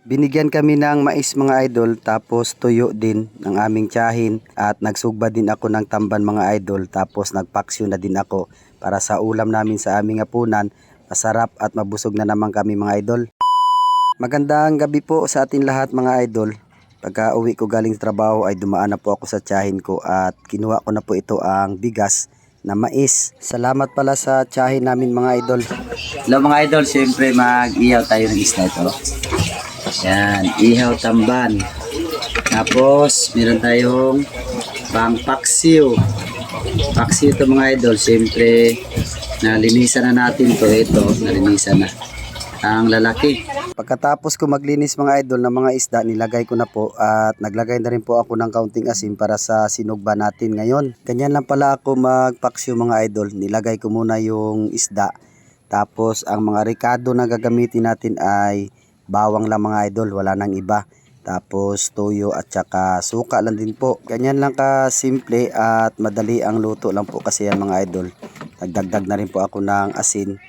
Binigyan kami ng mais mga idol tapos tuyo din ng aming tiyahin at nagsugba din ako ng tamban mga idol tapos nagpaksyo na din ako para sa ulam namin sa aming hapunan. Masarap at mabusog na naman kami mga idol. Magandang gabi po sa atin lahat mga idol. Pagka uwi ko galing sa trabaho ay dumaan na po ako sa tiyahin ko at kinuha ko na po ito ang bigas na mais. Salamat pala sa tiyahin namin mga idol. Hello mga idol, siyempre mag-ihaw tayo ng isda ito. Yan, ihaw tamban. Tapos, meron tayong pang paksiw. Paksiw ito mga idol, siyempre nalinisan na natin to ito, nalinisan na. Ang lalaki. Pagkatapos ko maglinis mga idol ng mga isda, nilagay ko na po at naglagay na rin po ako ng kaunting asin para sa sinugba natin ngayon. Ganyan lang pala ako magpaksyo mga idol. Nilagay ko muna yung isda. Tapos ang mga ricado na gagamitin natin ay bawang lang mga idol, wala nang iba. Tapos toyo at saka suka lang din po. Ganyan lang ka simple at madali ang luto lang po kasi yan mga idol. Nagdagdag na rin po ako ng asin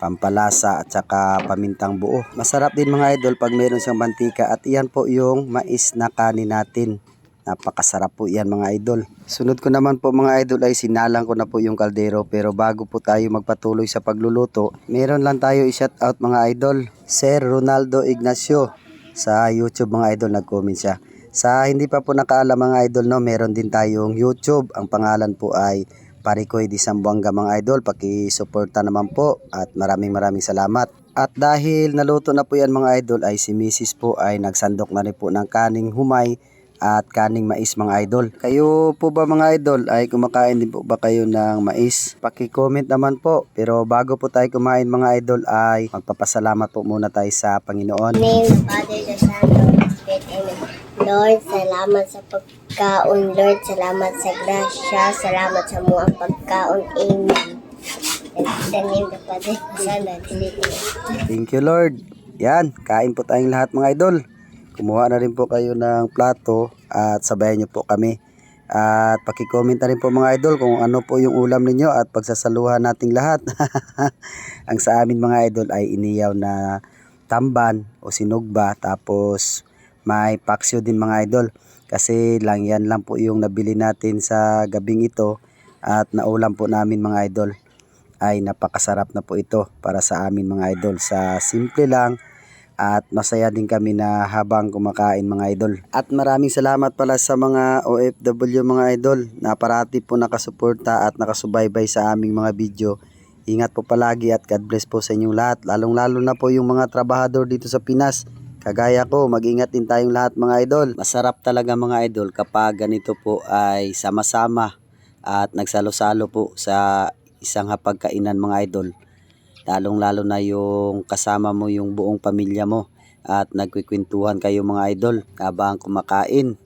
pampalasa at saka pamintang buo. Masarap din mga idol pag mayroon siyang mantika at iyan po yung mais na kanin natin. Napakasarap po yan mga idol. Sunod ko naman po mga idol ay sinalang ko na po yung kaldero pero bago po tayo magpatuloy sa pagluluto, meron lang tayo i-shout out mga idol. Sir Ronaldo Ignacio sa YouTube mga idol nag-comment siya. Sa hindi pa po nakaalam mga idol no, meron din tayong YouTube. Ang pangalan po ay Parikoy di Sambuanga mga idol. Paki-suporta naman po at maraming maraming salamat. At dahil naluto na po yan mga idol ay si Mrs. po ay nagsandok na rin po ng kaning humay at kaning mais mga idol. Kayo po ba mga idol ay kumakain din po ba kayo ng mais? Paki-comment naman po. Pero bago po tayo kumain mga idol ay magpapasalamat po muna tayo sa Panginoon. name Father, the Son, Spirit. Amen. Lord, salamat sa pagkaon. Lord, salamat sa grasya. Salamat sa mga pagkaon. Amen. Thank you Lord. Yan, kain po tayong lahat mga idol. Kumuha na rin po kayo ng plato at sabayan niyo po kami. At paki-comment na rin po mga idol kung ano po yung ulam ninyo at pagsasaluhan nating lahat. Ang sa amin mga idol ay iniyaw na tamban o sinugba tapos may paksyo din mga idol. Kasi lang yan lang po yung nabili natin sa gabing ito at naulam po namin mga idol ay napakasarap na po ito para sa amin mga idol. Sa simple lang at masaya din kami na habang kumakain mga idol. At maraming salamat pala sa mga OFW mga idol na parati po nakasuporta at nakasubaybay sa aming mga video. Ingat po palagi at God bless po sa inyong lahat. Lalong lalo na po yung mga trabahador dito sa Pinas. Kagaya ko, mag-ingat din tayong lahat mga idol. Masarap talaga mga idol kapag ganito po ay sama-sama at nagsalo-salo po sa isang hapagkainan mga idol. Lalong lalo na yung kasama mo yung buong pamilya mo at nagkikwentuhan kayo mga idol habang kumakain.